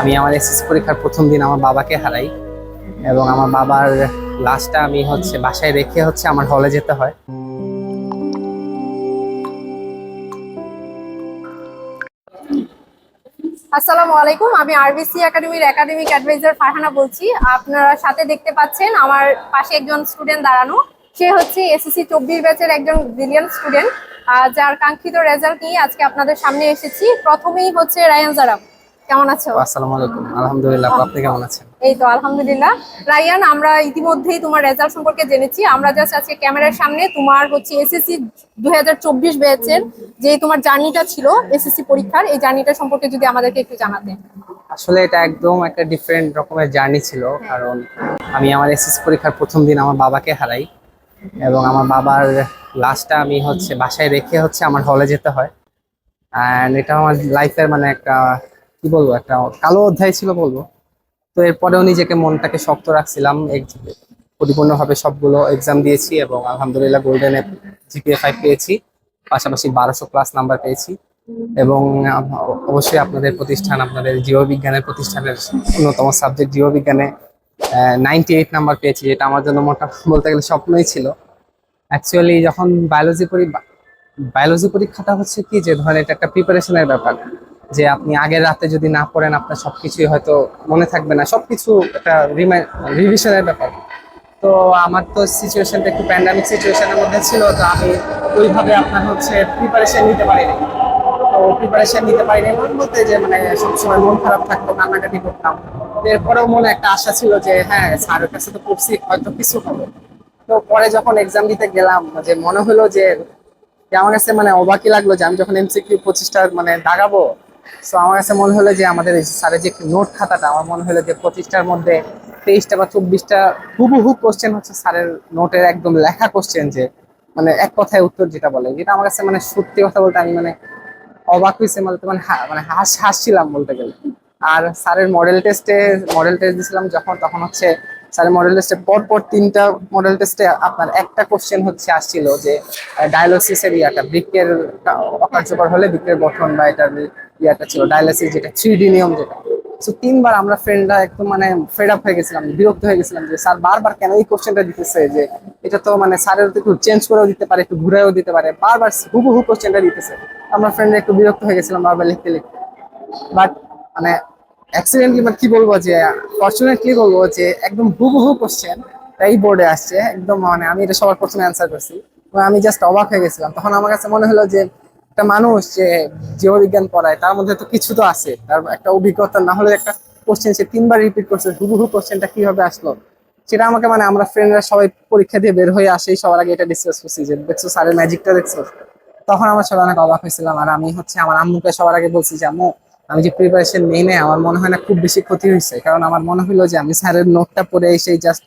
আমি আমার এসএস পরীক্ষার প্রথম দিন আমার বাবাকে হারাই এবং আমার বাবার লাশটা আমি হচ্ছে বাসায় রেখে হচ্ছে আমার হলে যেতে হয়। আসসালামু আলাইকুম, আমি আরবিসি একাডেমির একাডেমিক অ্যাডভাইজার ফারহানা বলছি। আপনারা সাথে দেখতে পাচ্ছেন আমার পাশে একজন স্টুডেন্ট দাঁড়ানো। সে হচ্ছে এসএসসি চব্বিশ ব্যাচের একজন ব্রিলিয়ান্ট স্টুডেন্ট যার কাঙ্ক্ষিত রেজাল্ট নিয়ে আজকে আপনাদের সামনে এসেছি। প্রথমেই হচ্ছে রায়ান জারাম কেমন আছো? আসসালামু আলাইকুম। আলহামদুলিল্লাহ আপনি কেমন আছেন? এই তো আলহামদুলিল্লাহ। রায়ান আমরা ইতিমধ্যেই তোমার রেজাল্ট সম্পর্কে জেনেছি। আমরা জাস্ট আজকে ক্যামেরার সামনে তোমার হচ্ছে এসএসসি দুই হাজার চব্বিশ ব্যাচের যে তোমার জার্নিটা ছিল এসএসসি পরীক্ষার এই জার্নিটা সম্পর্কে যদি আমাদেরকে একটু জানাতে আসলে এটা একদম একটা ডিফারেন্ট রকমের জার্নি ছিল কারণ আমি আমার এসএসসি পরীক্ষার প্রথম দিন আমার বাবাকে হারাই এবং আমার বাবার লাশটা আমি হচ্ছে বাসায় রেখে হচ্ছে আমার হলে যেতে হয়। অ্যান্ড এটা আমার লাইফের মানে একটা কি বলব, একটা কালো অধ্যায় ছিল বলব। তো এরপরেও নিজেকে মনটাকে শক্ত রাখছিলাম পরিপূর্ণভাবে সবগুলো এক্সাম দিয়েছি এবং আলহামদুলিল্লাহ গোল্ডেন জিপিএ ফাইভ পেয়েছি। পাশাপাশি বারোশো প্লাস নাম্বার পেয়েছি এবং অবশ্যই আপনাদের প্রতিষ্ঠান, আপনাদের জীববিজ্ঞানের প্রতিষ্ঠানের অন্যতম সাবজেক্ট জীববিজ্ঞানে নাইনটি এইট নাম্বার পেয়েছি, যেটা আমার জন্য মোটা বলতে গেলে স্বপ্নই ছিল। অ্যাকচুয়ালি যখন বায়োলজি পড়ি বায়োলজি পরীক্ষাটা হচ্ছে কি, যে ধরেন এটা একটা প্রিপারেশনের ব্যাপার। যে আপনি আগের রাতে যদি না পড়েন, আপনার সবকিছুই হয়তো মনে থাকবে না। সবকিছু একটা রিভিশনের ব্যাপার। তো আমার তো সিচুয়েশনটা একটু প্যান্ডামিক সিচুয়েশনের মধ্যে ছিল, তো আমি ওইভাবে আপনার হচ্ছে প্রিপারেশন নিতে পারিনি। তো প্রিপারেশন নিতে পারিনি এমন বলতে যে মানে সবসময় মন খারাপ থাকতো, কান্নাকাটি করতাম। এরপরেও মনে একটা আশা ছিল যে হ্যাঁ স্যারের কাছে তো পড়ছি, হয়তো কিছু হবে। তো পরে যখন এক্সাম দিতে গেলাম, যে মনে হলো যে আমার কাছে মানে অবাকই লাগল যে আমি যখন এমসিকিউ পঁচিশটা মানে দাগাবো তো আমার কাছে মনে হলো যে আমাদের এই স্যারের যে নোট খাতাটা, আমার মনে হলো যে পঁচিশটার মধ্যে তেইশটা বা চব্বিশটা হুবহু কোশ্চেন হচ্ছে স্যারের নোটের একদম লেখা কোশ্চেন যে মানে এক কথায় উত্তর যেটা বলে। যেটা আমার কাছে মানে সত্যি কথা বলতে আমি মানে অবাক হয়েছে বলতে মানে হা- মানে হাস, হাসছিলাম বলতে গেলে। আর স্যারের মডেল টেস্টে মডেল টেস্ট দিয়েছিলাম যখন, তখন হচ্ছে স্যারের মডেল টেস্টে পর পর তিনটা মডেল টেস্টে আপনার একটা কোশ্চেন হচ্ছে আসছিল যে ডায়ালোসিসের ইয়াটা, বৃক্কের অকার্যকর হলে বৃক্কের গঠন বা এটার ইয়াটা ছিল, ডায়ালিসিস যেটা থ্রি নিয়ম যেটা। তো তিনবার আমরা ফ্রেন্ডরা একদম মানে ফেড আপ হয়ে গেছিলাম, বিরক্ত হয়ে গেছিলাম যে, স্যার, বারবার কেন এই কোশ্চেনটা দিতেছে যে, এটা তো মানে স্যারের একটু চেঞ্জ করেও দিতে পারে, একটু ঘুরেও দিতে পারে, বারবার হুবহু কোশ্চেনটা দিতেছে। আমরা ফ্রেন্ডরা একটু বিরক্ত হয়ে গেছিলাম বারবার লিখতে লিখতে। বাট মানে অ্যাক্সিডেন্টলি মানে কি বলব যে ফর্চুনেটলি বলব যে, একদম হুবহু কোশ্চেন এই বোর্ডে আসছে। একদম মানে আমি এটা সবার প্রথমে অ্যান্সার করছি। আমি জাস্ট অবাক হয়ে গেছিলাম। তখন আমার কাছে মনে হলো যে একটা মানুষ যে জীববিজ্ঞান পড়ায়, তার মধ্যে তো কিছু তো আছে। তার একটা অভিজ্ঞতা না হলে একটা কোশ্চেন সে তিনবার রিপিট করছে, হুবহু কোশ্চেনটা কীভাবে আসলো? সেটা আমাকে মানে আমরা ফ্রেন্ডরা সবাই পরীক্ষা দিয়ে বের হয়ে আসেই সবার আগে এটা ডিসকাস করছি যে, দেখছ স্যারের ম্যাজিকটা দেখছ? তখন আমার সবাই অনেক অবাক হয়েছিলাম। আর আমি হচ্ছে আমার আম্মুকে সবার আগে বলছি যে, আম্মু, আমি যে প্রিপারেশন নেই নাই, আমার মনে হয় না খুব বেশি ক্ষতি হয়েছে। কারণ আমার মনে হলো যে, আমি স্যারের নোটটা পড়ে এসেই জাস্ট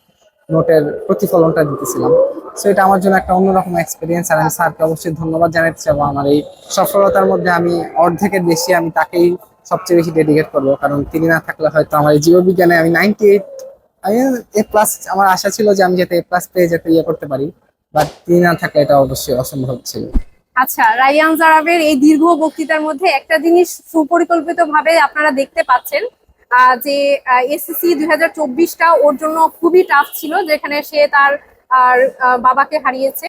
নোটের প্রতিফলনটা দিতেছিলাম। সো এটা আমার জন্য একটা অন্যরকম এক্সপিরিয়েন্স আর আমি স্যারকে অবশ্যই ধন্যবাদ জানাতে চাবো আমার এই সফলতার মধ্যে আমি অর্ধেকের বেশি আমি তাকেই সবচেয়ে বেশি ডেডিকেট করব। কারণ তিনি না থাকলে হয়তো আমার এই জীববিজ্ঞানে আমি নাইনটি এইট আমি এ প্লাস আমার আশা ছিল যে আমি যাতে এ প্লাস পেয়ে যাতে ইয়ে করতে পারি। বাট তিনি না থাকলে এটা অবশ্যই অসম্ভব ছিল। আচ্ছা রাইয়ান জারাবের এই দীর্ঘ বক্তৃতার মধ্যে একটা জিনিস সুপরিকল্পিতভাবে আপনারা দেখতে পাচ্ছেন যে এসএসসি দুই হাজার ওর জন্য খুবই টাফ ছিল, যেখানে সে তার আর বাবাকে হারিয়েছে।